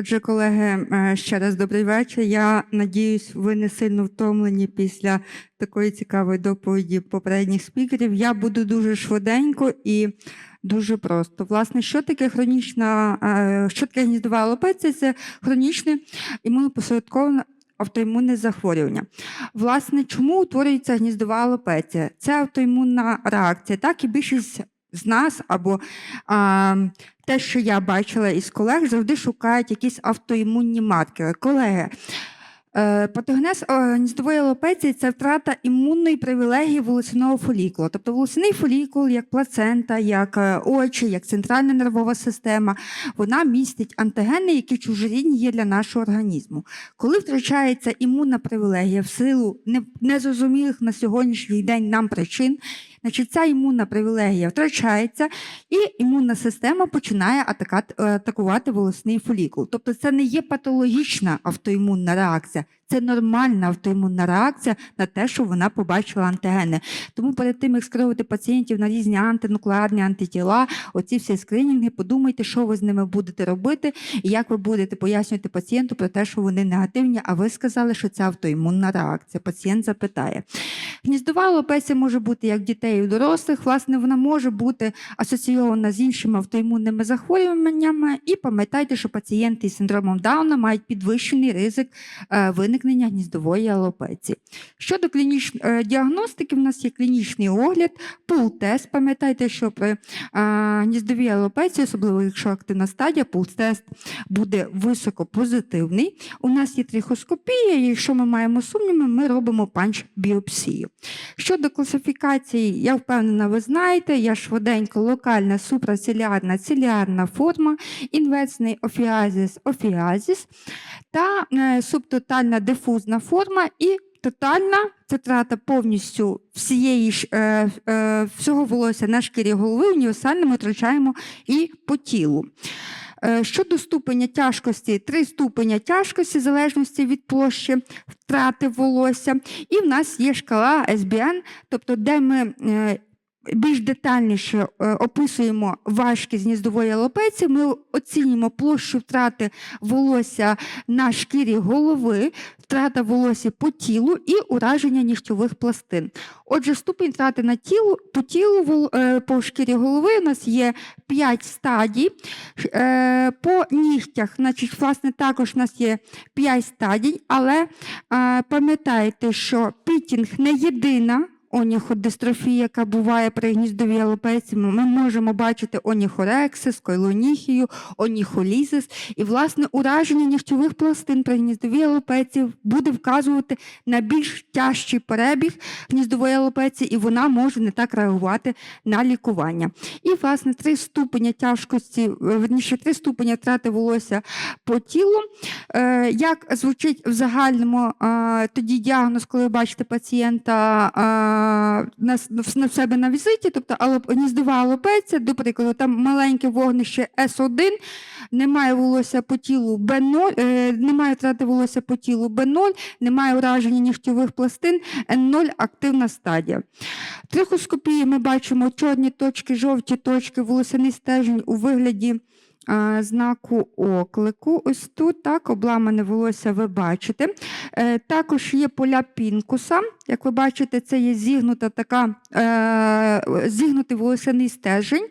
Отже, колеги, е, ще раз добрий вечір. Я надіюсь, ви не сильно втомлені після такої цікавої доповіді попередніх спікерів. Я буду дуже швиденько і дуже просто. Власне, що таке хронічна, е, що таке гніздова алопеція? Це хронічне імунопосередковане автоімунне захворювання. Власне, чому утворюється гніздова алопеція? Це автоімунна реакція. Так і більшість з нас або а, те, що я бачила із колег, завжди шукають якісь автоімунні маркери. Колеги, е, патогенез гніздової алопеції це втрата імунної привілегії волосяного фолікула. Тобто волосяний фолікул, як плацента, як е, очі, як центральна нервова система, вона містить антигени, які чужорідні є для нашого організму. Коли втрачається імунна привілегія в силу не- незрозумілих на сьогоднішній день нам причин, значить ця імунна привілегія втрачається, і імунна система починає е, атакувати волосний фолікул. Тобто це не є патологічна автоімунна реакція, це нормальна автоімунна реакція на те, що вона побачила антигени. Тому перед тим, як скерувати пацієнтів на різні антинуклеарні антитіла, оці всі скринінги, подумайте, що ви з ними будете робити, і як ви будете пояснювати пацієнту про те, що вони негативні, а ви сказали, що це автоімунна реакція. Пацієнт запитає. Гніздова алопеція може бути як дітей і дорослих. Власне, вона може бути асоційована з іншими автоімунними захворюваннями. І пам'ятайте, що пацієнти із синдромом Дауна мають підвищений ризик е, виникнення гніздової алопеції. Щодо клінічної діагностики, в нас є клінічний огляд, пул-тест. Пам'ятайте, що при е, гніздовій алопеції, особливо якщо активна стадія, пул-тест буде високопозитивний. У нас є трихоскопія, і якщо ми маємо сумніви, ми робимо панч-біопсію. Щодо класифікації, я впевнена, ви знаєте, я швиденько локальна супрацілярна цілярна форма, інверсний офіазіс офіазіс та е, субтотальна дифузна форма і тотальна це втрата повністю всієї е, е, всього волосся на шкірі голови, універсально ми втрачаємо і по тілу. Е, Щодо ступеня тяжкості, три ступеня тяжкості в залежності від площі втрати волосся. І в нас є шкала SBN, тобто де ми е, більш детальніше е, описуємо важкість гніздової алопеції, ми оцінюємо площу втрати волосся на шкірі голови, втрата волосся по тілу і ураження нігтьових пластин. Отже, ступінь втрати на тілу, по тілу е, по шкірі голови у нас є 5 стадій. Е, По нігтях, значить, власне, також у нас є 5 стадій, але пам'ятайте, що пітінг не єдина. Оніходистрофія, яка буває при гніздовій алопеції, ми можемо бачити оніхорексис, койлоніхію, оніхолізис. І, власне, ураження нігтьових пластин при гніздовій алопеції буде вказувати на більш тяжчий перебіг гніздової алопеції, і вона може не так реагувати на лікування. І, власне, три ступеня тяжкості, е, верніше, три ступеня втрати волосся по тілу. Е, Як звучить в загальному е, тоді діагноз, коли бачите пацієнта на, на себе на візиті, тобто гніздова алопеція, до прикладу, там маленьке вогнище С1, немає волосся по тілу Б0, е, немає втрати волосся по тілу Б0, немає ураження нігтьових пластин, Н0 активна стадія. Трихоскопії ми бачимо чорні точки, жовті точки, волосяний стежень у вигляді знаку оклику. Ось тут так, обламане волосся ви бачите. Е, також є поля пінкуса. Як ви бачите, це є зігнута така, е, зігнутий волосяний стежень.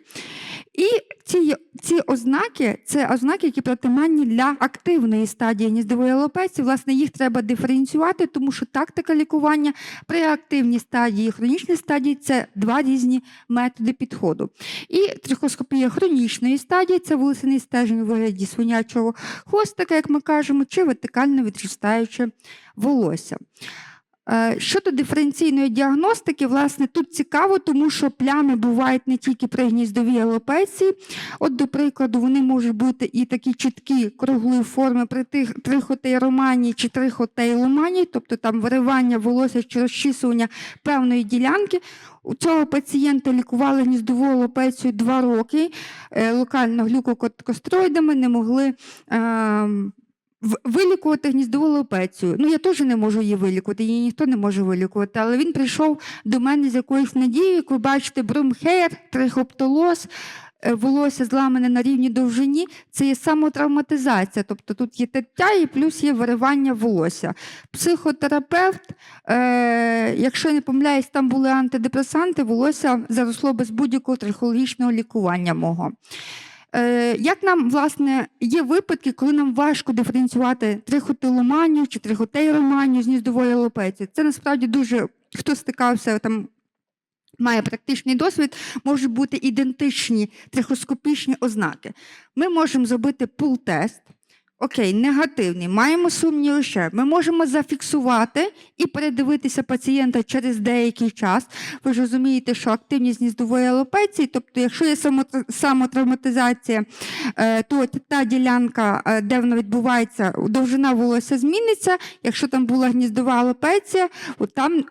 І ці, ці ознаки це ознаки, які притаманні для активної стадії гніздової алопеції. Власне, їх треба диференціювати, тому що тактика лікування при активній стадії і хронічній стадії це два різні методи підходу. І трихоскопія хронічної стадії це волосяний стежень у вигляді свинячого хвостика, як ми кажемо, чи вертикально відростаюче волосся. Е, Щодо диференційної діагностики, власне, тут цікаво, тому що плями бувають не тільки при гніздовій алопеції. От, до прикладу, вони можуть бути і такі чіткі круглої форми при трихотейроманії чи трихотейломанії, тобто там виривання волосся чи розчісування певної ділянки. У цього пацієнта лікували гніздову алопецію два роки е, локально глюкокортикостероїдами, не могли. Вилікувати гніздову алопецію. Ну, я теж не можу її вилікувати, її ніхто не може вилікувати. Але він прийшов до мене з якоюсь надією, як ви бачите, брумхейр, трихоптолоз, е, волосся зламане на рівні довжині, це є самотравматизація. Тобто тут є тертя і плюс є виривання волосся. Психотерапевт, е, якщо не помиляюсь, там були антидепресанти, волосся заросло без будь-якого трихологічного лікування мого. Е, Як нам, власне, є випадки, коли нам важко диференціювати трихотиломанію чи трихотейроманію з гніздової алопеції. Це насправді дуже хто стикався там. Має практичний досвід, можуть бути ідентичні трихоскопічні ознаки. Ми можемо зробити пул-тест. Окей, негативний, маємо сумніви ще. Ми можемо зафіксувати і передивитися пацієнта через деякий час. Ви ж розумієте, що активність гніздової алопеції, тобто, якщо є самотравматизація, е, то та ділянка, е, де вона відбувається, довжина волосся зміниться. Якщо там була гніздова алопеція, от там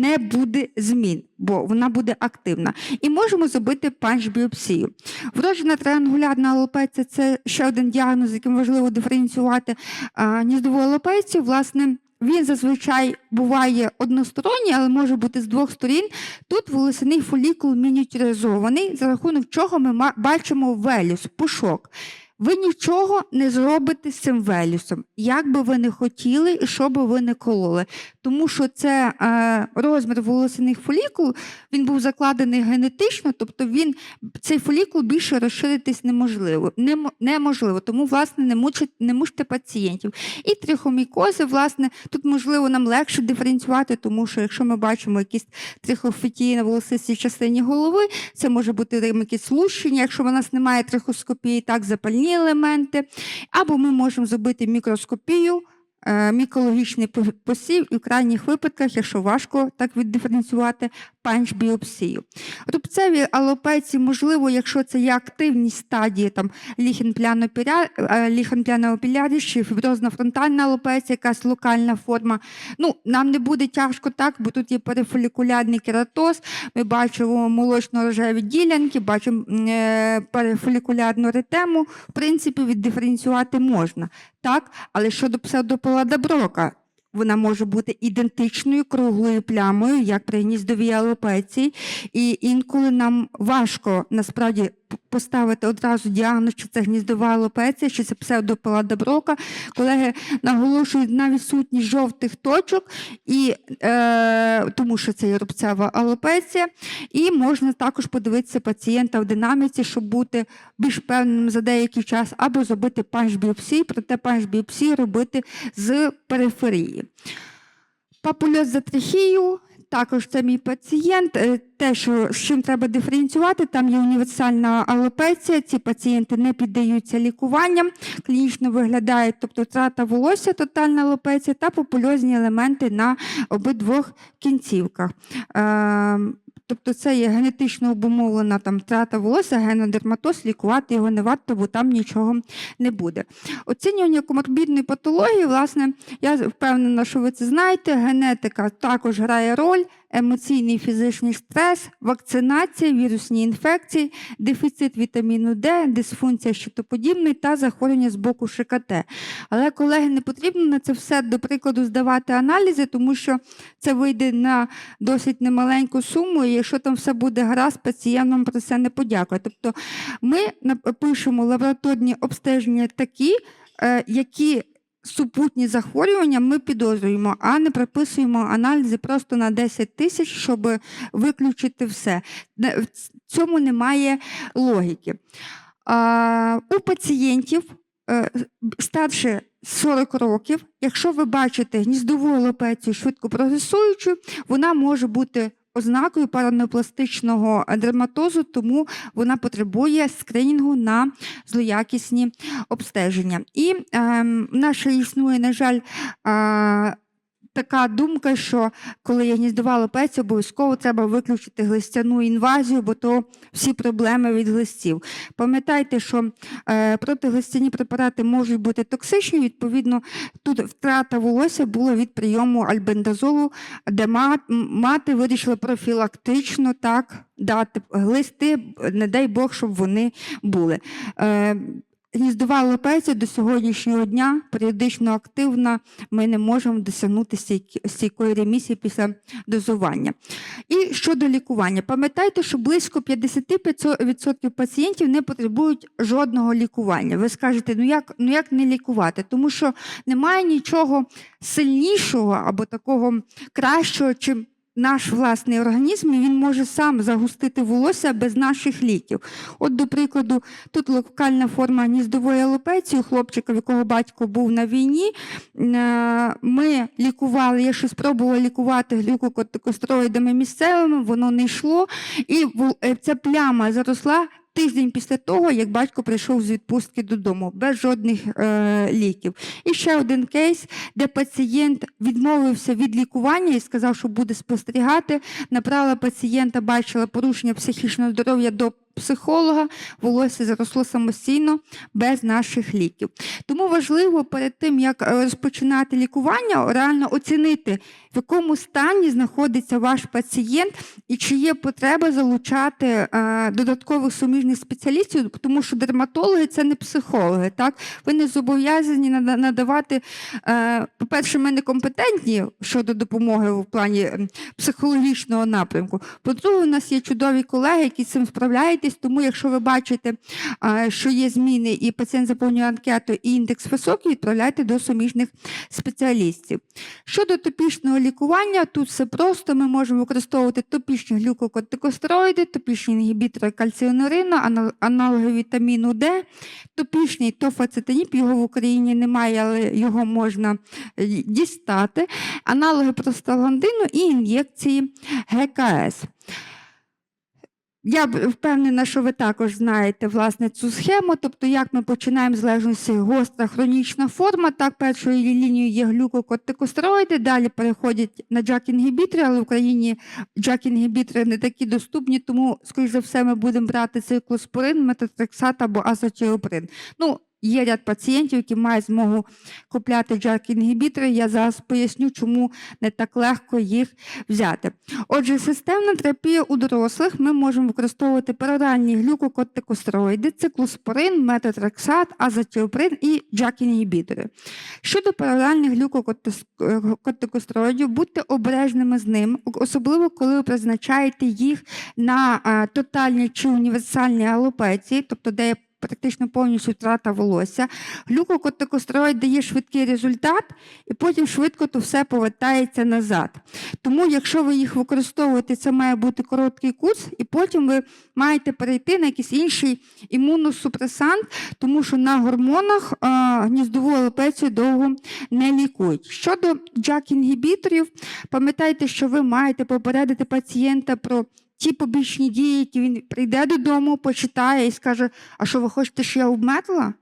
не буде змін, бо вона буде активна. І можемо зробити панч-біопсію. Вроджена триангулярна алопеція це ще один діагноз, яким важливо диференціювати гніздову алопецію. Власне, він зазвичай буває односторонній, але може бути з двох сторін. Тут волосяний фолікул мініатюризований, за рахунок чого ми бачимо велюс, пушок. Ви нічого не зробите з цим велюсом, як би ви не хотіли і що би ви не кололи. Тому що це е, розмір волосяних фолікул, він був закладений генетично, тобто він, цей фолікул більше розширитись неможливо. Немо- неможливо. Тому, власне, не мучить, не мучте пацієнтів. І трихомікози, власне, тут можливо нам легше диференціювати, тому що якщо ми бачимо якісь трихофетії на волосистій частині голови, це може бути там якесь лущення, якщо в нас немає трихоскопії, так, запальні елементи. Або ми можемо зробити мікроскопію, мікологічний по- посів, і в крайніх випадках, якщо важко так віддиференціювати, панч-біопсію. Рубцеві алопеції, можливо, якщо це є активні стадії там ліхенплянопіляріс чи фіброзна фронтальна алопеція, якась локальна форма. Ну, нам не буде тяжко так, бо тут є перифолікулярний кератоз, ми бачимо молочно-рожеві ділянки, бачимо е, перифолікулярну ретему. В принципі, віддиференціювати можна. Так, але щодо псевдополада брока, вона може бути ідентичною круглою плямою, як при гніздовій алопеції, і інколи нам важко насправді поставити одразу діагноз, чи це гніздова алопеція, чи це псевдополада брока. Колеги наголошують на відсутність жовтих точок, і, е, тому що це є рубцева алопеція. І можна також подивитися пацієнта в динаміці, щоб бути більш певним за деякий час, або зробити панч-біопсію, проте панч-біопсію робити з периферії. Папульоз за трахію, також це мій пацієнт. Е, Те, що з чим треба диференціювати, там є універсальна алопеція. Ці пацієнти не піддаються лікуванням, клінічно виглядають, тобто втрата волосся, тотальна алопеція та попульозні елементи на обидвох кінцівках. Тобто це є генетично обумовлена там втрата волосся, генодерматоз, лікувати його не варто, бо там нічого не буде. Оцінювання коморбідної патології, власне, я впевнена, що ви це знаєте. Генетика також грає роль, емоційний фізичний стрес, вакцинація, вірусні інфекції, дефіцит вітаміну Д, дисфункція щитоподібної та захворювання з боку ШКТ. Але, колеги, не потрібно на це все, до прикладу, здавати аналізи, тому що це вийде на досить немаленьку суму, і якщо там все буде гаразд, пацієнт нам про це не подякує. Тобто ми пишемо лабораторні обстеження такі, е, які супутні захворювання ми підозрюємо, а не прописуємо аналізи просто на 10 тисяч, щоб виключити все. В цьому немає логіки. У пацієнтів е, старше 40 років, якщо ви бачите гніздову алопецію швидко прогресуючу, вона може бути ознакою паранопластичного дерматозу, тому вона потребує скринінгу на злоякісні обстеження. І е, ще існує, на жаль, е, така думка, що коли є гніздова алопеція, обов'язково треба виключити глистяну інвазію, бо то всі проблеми від глистів. Пам'ятайте, що е, протиглистяні препарати можуть бути токсичні, відповідно, тут втрата волосся була від прийому альбендазолу, де мати вирішила профілактично так дати глисти, не дай Бог, щоб вони були. Е, гніздова алопеція до сьогоднішнього дня періодично активна. Ми не можемо досягнути стійкої ремісії після дозування. І щодо лікування, пам'ятайте, що близько 55% пацієнтів не потребують жодного лікування. Ви скажете, ну як, ну як не лікувати? Тому що немає нічого сильнішого або такого кращого, чим наш власний організм, він може сам загустити волосся без наших ліків. От, до прикладу, тут локальна форма гніздової алопеції у хлопчика, в якого батько був на війні. Е, Ми лікували, я ще спробувала лікувати глюкокортикостроїдами місцевими, воно не йшло. І е, ця пляма заросла тиждень після того, як батько прийшов з відпустки додому, без жодних е, ліків. І ще один кейс, де пацієнт відмовився від лікування і сказав, що буде спостерігати. Направила пацієнта, бачила порушення психічного здоров'я до психолога, волосся заросло самостійно без наших ліків. Тому важливо перед тим, як е, розпочинати лікування, реально оцінити, в якому стані знаходиться ваш пацієнт і чи є потреба залучати е, додаткових суміжних спеціалістів, тому що дерматологи це не психологи. Так? Ви не зобов'язані надавати, е, по-перше, ми не компетентні щодо допомоги в плані ем, психологічного напрямку. По-друге, у нас є чудові колеги, які з цим справляєтесь, тому якщо ви бачите, що є зміни і пацієнт заповнює анкету і індекс високий, відправляйте до суміжних спеціалістів. Щодо топічного лікування, тут все просто. Ми можемо використовувати топічні глюкокортикостероїди, топічні інгібітори кальціонурину, аналоги вітаміну Д, топічний тофацетаніп, його в Україні немає, але його можна е, дістати, аналоги простагландину і ін'єкції ГКС. Я впевнена, що ви також знаєте власне цю схему. Тобто, як ми починаємо з залежності гостра хронічна форма, так першою лінією є глюкокортикостероїди, далі переходять на джак-інгібітри, але в Україні джак-інгібітри не такі доступні, тому, скоріш за все, ми будемо брати циклоспорин, метатрексат або азотіоприн. Ну, Є ряд пацієнтів, які мають змогу купляти джак-інгібітори. Я зараз поясню, чому не так легко їх взяти. Отже, системна терапія у дорослих ми можемо використовувати пероральні глюкокортикостероїди, циклоспорин, метотрексат, азотіоприн і джак-інгібітори. Щодо пероральних глюкокортикостероїдів, будьте обережними з ним, особливо коли ви призначаєте їх на а, тотальні чи універсальні алопеції, тобто де є практично повністю втрата волосся. Глюкокортикостероїд дає швидкий результат, і потім швидко то все повертається назад. Тому, якщо ви їх використовуєте, це має бути короткий курс, і потім ви маєте перейти на якийсь інший імуносупресант, тому що на гормонах а, гніздову алопецію довго не лікують. Щодо джак-інгібіторів, пам'ятайте, що ви маєте попередити пацієнта про ті побічні дії, які він прийде додому, почитає і скаже: А що ви хочете, що я обметла?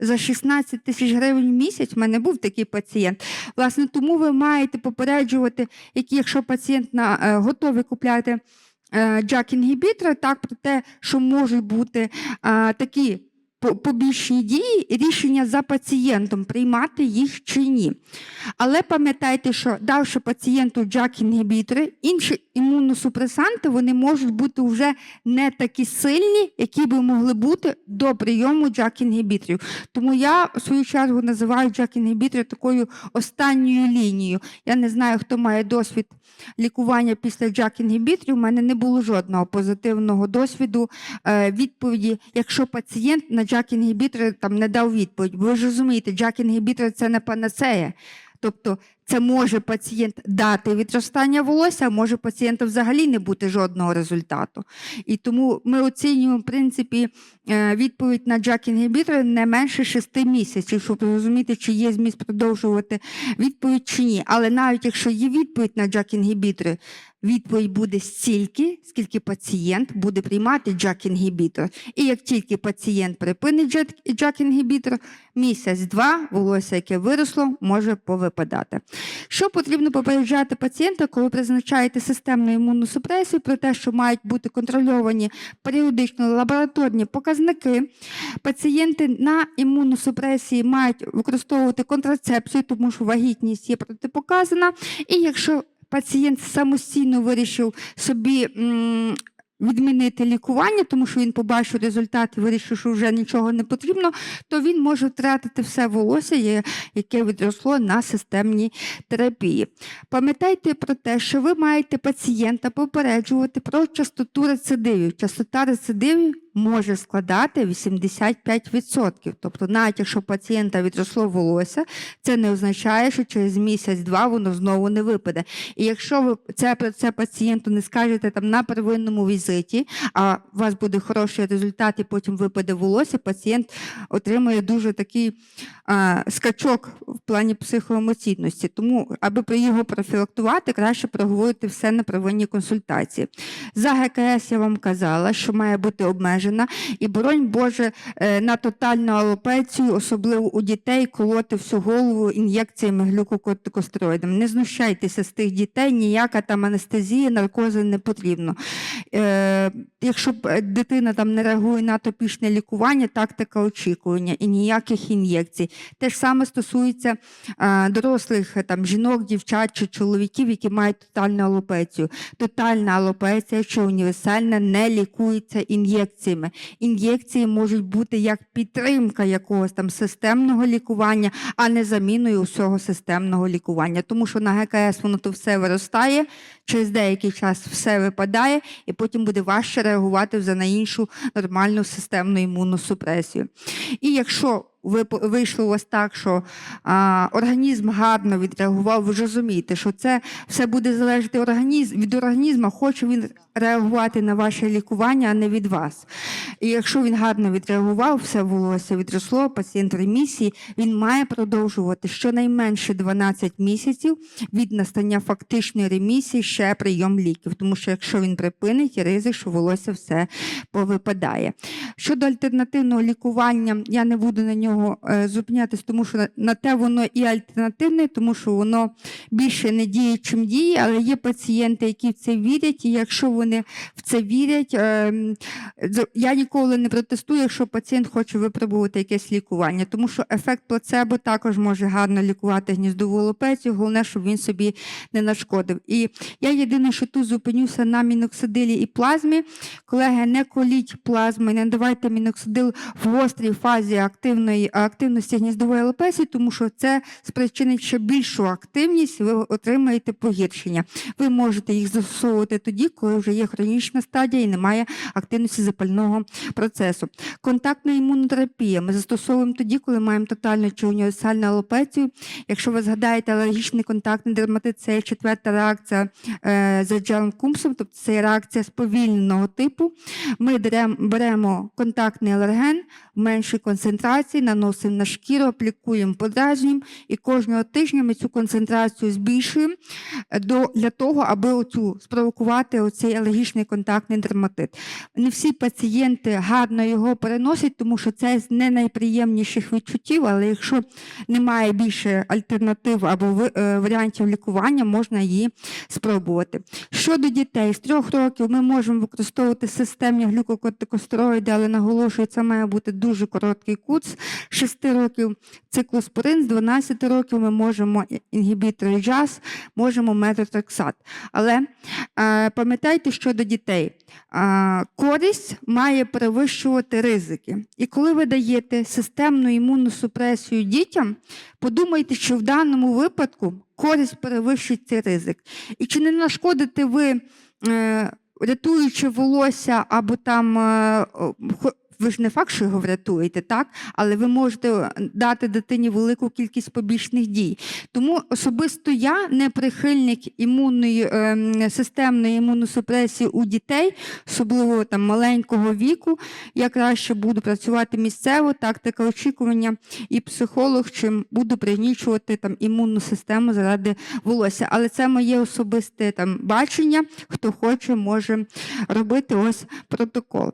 За 16 тисяч гривень в місяць в мене був такий пацієнт. Власне, тому ви маєте попереджувати, які, якщо пацієнт на, е, готовий купляти е, джак-інгібітори, так про те, що можуть бути е, такі побічні дії, рішення за пацієнтом, приймати їх чи ні. Але пам'ятайте, що давши пацієнту джак-інгібітори, інші імуносупресанти вони можуть бути вже не такі сильні, які би могли бути до прийому джак-інгібіторів. Тому я в свою чергу називаю джак-інгібітори такою останньою лінією. Я не знаю, хто має досвід лікування після джак-інгібіторів. У мене не було жодного позитивного досвіду е, відповіді, якщо пацієнт на джак-інгібітори там не дав відповідь. Ви ж розумієте, джак-інгібітори – це не панацея. Тобто це може пацієнт дати відростання волосся, а може пацієнту взагалі не бути жодного результату. І тому ми оцінюємо, в принципі, е, відповідь на джак-інгібітори не менше 6 місяців, щоб зрозуміти, чи є зміст продовжувати відповідь чи ні. Але навіть якщо є відповідь на джак-інгібітори, відповідь буде стільки, скільки пацієнт буде приймати джак-інгібітор. І як тільки пацієнт припинить джак- джак-інгібітор, місяць-два волосся, яке виросло, може повипадати. Що потрібно попереджати пацієнта, коли призначаєте системну імуносупресію, про те, що мають бути контрольовані періодично лабораторні показники. Пацієнти на імуносупресії мають використовувати контрацепцію, тому що вагітність є протипоказана. І якщо пацієнт самостійно вирішив собі відмінити лікування, тому що він побачив результат і вирішив, що вже нічого не потрібно, то він може втратити все волосся, яке відросло на системній терапії. Пам'ятайте про те, що ви маєте пацієнта попереджувати про частоту рецидивів. Частота рецидивів може складати 85%. Тобто, навіть якщо пацієнта відросло волосся, це не означає, що через місяць-два воно знову не випаде. І якщо ви це про це пацієнту не скажете там на первинному візиті, а у вас буде хороший результат, і потім випаде волосся, пацієнт отримує дуже такий а, скачок в плані психоемоційності. Тому, аби про його профілактувати, краще проговорити все на первинній консультації. За ГКС я вам казала, що має бути обмежена, і боронь Боже е, на тотальну алопецію, особливо у дітей, колоти всю голову ін'єкціями глюкокортикостероїдами. Не знущайтеся з тих дітей, ніяка там анестезія, наркози не потрібно. Е, якщо е, дитина там не реагує на топічне лікування, тактика очікування і ніяких ін'єкцій. Те ж саме стосується дорослих там, жінок, дівчат чи чоловіків, які мають тотальну алопецію. Тотальна алопеція чи універсальна не лікується ін'єкціями. Ін'єкції можуть бути як підтримка якогось там системного лікування, а не заміною усього системного лікування. Тому що на ГКС воно то все виростає, через деякий час все випадає, і потім буде важче реагувати вже на іншу нормальну системну імуносупресію. І якщо вийшло вас так, що а, організм гарно відреагував, ви ж розумієте, що це все буде залежати організм, від організму, хоче він реагувати на ваше лікування, а не від вас. І якщо він гарно відреагував, все волосся відросло, пацієнт ремісії, він має продовжувати щонайменше 12 місяців від настання фактичної ремісії ще прийом ліків. Тому що якщо він припинить, ризик, що волосся все повипадає. Щодо альтернативного лікування, я не буду на нього е, зупинятись, тому що на, те воно і альтернативне, тому що воно більше не діє, чим діє, але є пацієнти, які в це вірять, і якщо вони в це вірять, е, м, з- я ніколи не протестую, якщо пацієнт хоче випробувати якесь лікування, тому що ефект плацебо також може гарно лікувати гніздову алопецію, головне, щоб він собі не нашкодив. І я єдине, що тут зупинюся на міноксидилі і плазмі. Колеги, не коліть плазми, не давайте міноксидил в гострій фазі активної активності гніздової алопеції, тому що це спричинить ще більшу активність, ви отримаєте погіршення. Ви можете їх застосовувати тоді, коли вже є хронічна стадія і немає активності запального процесу. Контактна імунотерапія ми застосовуємо тоді, коли маємо тотальну чи універсальну алопецію. Якщо ви згадаєте алергічний контактний дерматит, це четверта реакція е, за Джелом Кумсом, тобто це реакція сповільненого типу. Ми беремо контактний алерген меншій концентрації, наносимо на шкіру, аплікуємо подразнюємо, і кожного тижня ми цю концентрацію збільшуємо е, для того, аби оцю, спровокувати оцей алергічний контактний дерматит. Не всі пацієнти гарно його переносять, тому що це з не найприємніших відчуттів, але якщо немає більше альтернатив або е, варіантів лікування, можна її спробувати. Щодо дітей з трьох років ми можемо використовувати системні глюкокортикостероїди, але наголошую, це має бути дуже короткий курс. 6 років циклоспорин, з 12 років ми можемо і- інгібітори джаз, можемо метотрексат. Але е, пам'ятайте щодо дітей. Е, користь має перевищувати ризики. І коли ви даєте системну імунну супресію дітям, подумайте, що в даному випадку користь перевищить цей ризик. І чи не нашкодите ви, е, рятуючи волосся або там. Ви ж не факт, що його врятуєте, так? Але ви можете е, дати дитині велику кількість побічних дій. Тому особисто я не прихильник імунної ем, системної імуносупресії у дітей, особливо там маленького віку. Я краще буду працювати місцево, тактика очікування і психолог, чим буду пригнічувати там імунну систему заради волосся. Але це моє особисте там бачення. Хто хоче, може робити ось протокол.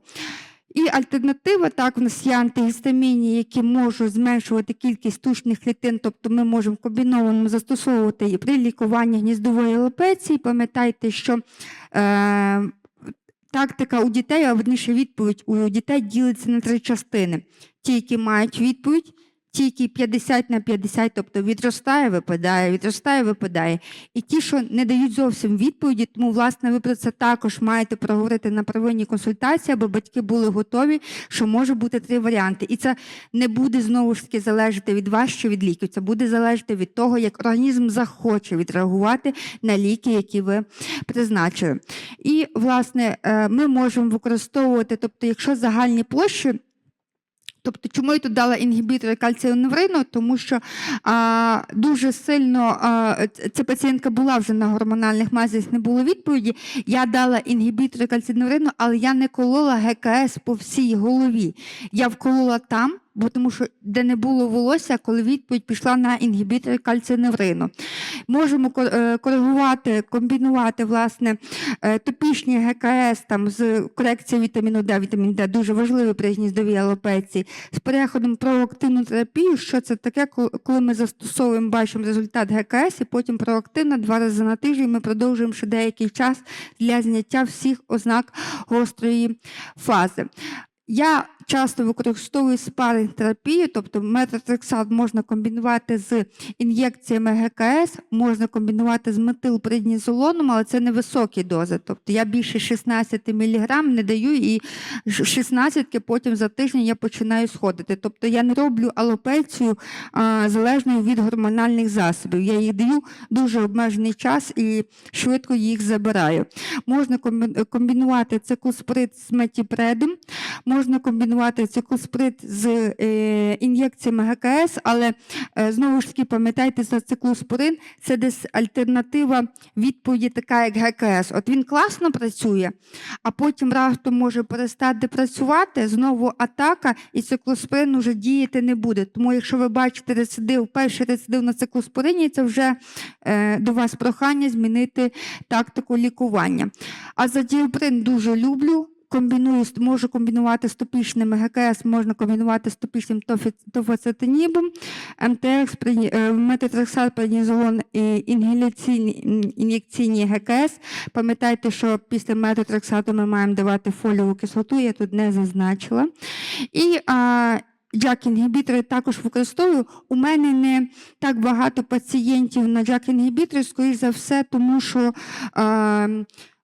І альтернатива, так, в нас є антигістаміні, які можуть зменшувати кількість тушних клітин, тобто ми можемо комбіновано застосовувати і при лікуванні гніздової алопеції. Пам'ятайте, що е, тактика у дітей, а верніше відповідь у дітей ділиться на три частини: ті, які мають відповідь, тільки 50 на 50, тобто відростає, випадає, відростає, випадає. І ті, що не дають зовсім відповіді, тому, власне, ви про це також маєте проговорити на первинній консультації, аби батьки були готові, що може бути три варіанти. І це не буде знову ж таки залежати від вас чи від ліків. Це буде залежати від того, як організм захоче відреагувати на ліки, які ви призначили. І, власне, е, ми можемо використовувати, тобто, якщо загальні площі. Тобто, чому я тут дала інгібітори кальціоневрину? Тому що а, дуже сильно а, ця пацієнтка була вже на гормональних мазях, не було відповіді. Я дала інгібітори кальціоневрину, але я не колола ГКС по всій голові. Я вколола там, бо тому що де не було волосся, коли відповідь пішла на інгібітори кальціоневрину. Можемо е, коригувати, комбінувати власне е, топічні ГКС там з корекцією вітаміну Д, вітамін Д дуже важливий при гніздовій алопеції, з переходом проактивну терапію. Що це таке, коли ми застосовуємо, бачимо результат ГКС, і потім проактивна два рази на тиждень. Ми продовжуємо ще деякий час для зняття всіх ознак гострої фази. Я часто використовую спаринг терапію, тобто метотрексат можна комбінувати з ін'єкціями ГКС, можна комбінувати з метилпреднізолоном, але це невисокі дози. Тобто я більше 16 мг не даю, і 16 потім за тиждень я починаю сходити. Тобто я не роблю алопецію а, залежною від гормональних засобів. Я їх даю дуже обмежений час і швидко їх забираю. Можна комбі- комбінувати циклоспорид з метіпредом, можна комбінувати циклоспорид з е, ін'єкціями ГКС, але е, знову ж таки пам'ятайте за циклоспорин, це десь альтернатива відповіді, така як ГКС. От він класно працює, а потім раптом може перестати працювати, знову атака, і циклоспорин вже діяти не буде. Тому, якщо ви бачите рецидив, перший рецидив на циклоспорині, це вже е, до вас прохання змінити тактику лікування. А задіоприн дуже люблю. Комбіную, можу комбінувати з топічними ГКС, можна комбінувати з топічним тофоцетинібом, МТХ, е, і інгаляційні ін'єкційні ГКС. Пам'ятайте, що після метотрексату ми маємо давати фоліову кислоту, я тут не зазначила. І а, джак-інгібітори також використовую. У мене не так багато пацієнтів на джак-інгібітори, скоріш за все, тому що. А,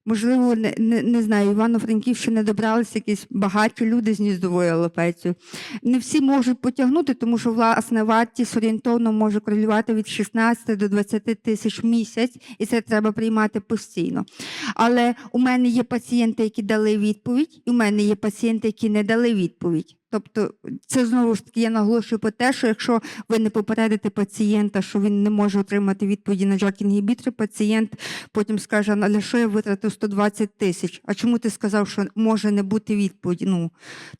Можливо, не, не, не знаю, Івано-Франківщини добралися якісь багаті люди з гніздовою алопецією. Не всі можуть потягнути, тому що власне вартість орієнтовно може корелювати від 16 до 20 тисяч в місяць, і це треба приймати постійно. Але у мене є пацієнти, які дали відповідь, і у мене є пацієнти, які не дали відповідь. Тобто, це знову ж таки я наголошую про те, що якщо ви не попередите пацієнта, що він не може отримати відповіді на джак-інгібітори, пацієнт потім скаже, але на що я витратив 120 тисяч? А чому ти сказав, що може не бути відповіді? Ну,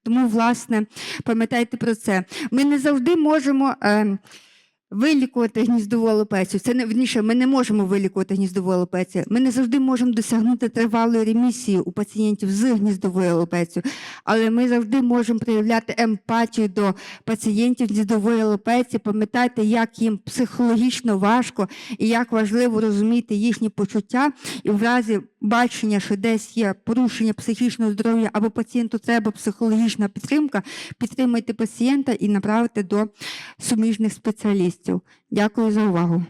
тому, власне, пам'ятайте про це. Ми не завжди можемо. Е, Вилікувати гніздову алопецію. Це не вірніше, ми не можемо вилікувати гніздову алопецію. Ми не завжди можемо досягнути тривалої ремісії у пацієнтів з гніздовою алопецією, але ми завжди можемо проявляти емпатію до пацієнтів гніздової алопеції. Пам'ятайте, як їм психологічно важко і як важливо розуміти їхні почуття, і в разі бачення, що десь є порушення психічного здоров'я або пацієнту треба психологічна підтримка, підтримайте пацієнта і направте до суміжних спеціалістів. Дякую за увагу.